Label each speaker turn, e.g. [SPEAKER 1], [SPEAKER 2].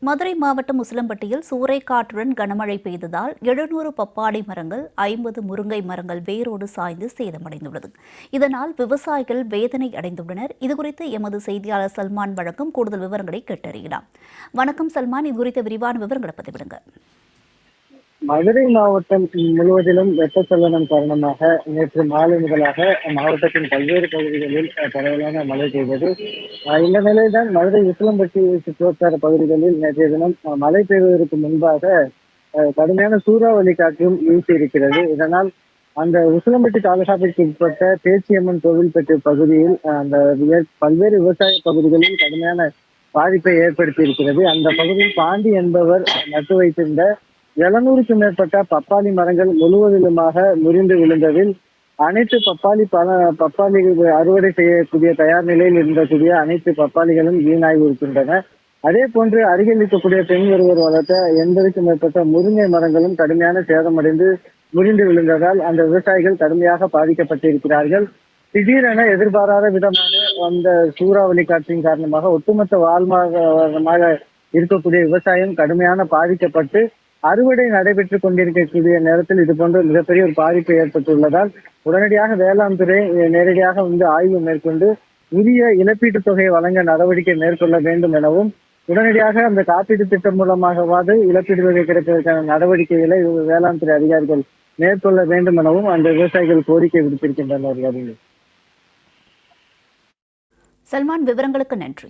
[SPEAKER 1] மதுரை மாவட்டம் உசிலம்பட்டியில் சூறைக்காற்றுடன் கனமழை பெய்ததால் எழுநூறு பப்பாளி மரங்கள் ஐம்பது முருங்கை மரங்கள் வேரோடு சாய்ந்து சேதமடைந்துள்ளது. இதனால் விவசாயிகள் வேதனை அடைந்துள்ளனர். இதுகுறித்து எமது செய்தியாளர் சல்மான் வழங்கும் கூடுதல் விவரங்களை கேட்டறியலாம். வணக்கம் சல்மான். இதுகுறித்த விரிவான விவரங்களை பதிவிடுங்க.
[SPEAKER 2] மதுரை மாவட்டம் முழுவதிலும் வெப்பச்சலனம் காரணமாக நேற்று மாலை முதலாக மாவட்டத்தின் பல்வேறு பகுதிகளில் பரவலான மழை பெய்தது. இந்த நிலையில்தான் மதுரை உசிலம்பட்டி சுற்றுவட்டார பகுதிகளில் நேற்றைய தினம் அஹ், மழை பெய்வதற்கு முன்பாக அஹ், கடுமையான சூறாவளி காற்றும் வீசி இருக்கிறது இதனால் அந்த உசிலம்பட்டி தாலுகாவிற்கு உட்பட்ட பேச்சியம்மன் கோவில்பட்டு பகுதியில் அந்த பல்வேறு விவசாய பகுதிகளில் கடுமையான பாதிப்பை ஏற்படுத்தி இருக்கிறது அந்த பகுதியில் பாண்டி என்பவர் நட்டு வைத்திருந்த எழுநூறுக்கும் மேற்பட்ட பப்பாளி மரங்கள் முழுவதிலுமாக முறிந்து விழுந்ததில் அனைத்து பப்பாளி பல பப்பாளி அறுவடை செய்யக்கூடிய தயார் நிலையில் இருக்கக்கூடிய அனைத்து பப்பாளிகளும் வீணாகி இருக்கின்றன. அதே போன்று அருகில் இருக்கக்கூடிய பெண் ஒருவர் வளர்த்த எண்பதுக்கும் மேற்பட்ட முருங்கை மரங்களும் கடுமையான சேதமடைந்து முறிந்து விழுந்ததால் அந்த விவசாயிகள் கடுமையாக பாதிக்கப்பட்டிருக்கிறார்கள். திடீரென எதிர்பாராத விதமான அந்த சூறாவளி காற்றின் காரணமாக ஒட்டுமொத்த வாழ்மாக இருக்கக்கூடிய விவசாயம் கடுமையான பாதிக்கப்பட்டு அறுவடை நடைபெற்றுக் கொண்டிருக்கக்கூடிய நேரத்தில் இது போன்ற மிகப்பெரிய ஒரு பாதிப்பு ஏற்பட்டுள்ளதால் உடனடியாக வேளாண் துறை நேரடியாக வந்து ஆய்வு மேற்கொண்டு உரிய இழப்பீட்டுத் தொகையை வழங்க நடவடிக்கை மேற்கொள்ள வேண்டும் எனவும் உடனடியாக அந்த காப்பீட்டு திட்டம் மூலமாகவாவது இழப்பீடு தொகை கிடைப்பதற்கான நடவடிக்கைகளை வேளாண் துறை அதிகாரிகள் மேற்கொள்ள வேண்டும் எனவும் அந்த விவசாயிகள் கோரிக்கை விடுத்திருக்கின்றனர்.
[SPEAKER 1] சல்மான் விவரங்களுக்கு நன்றி.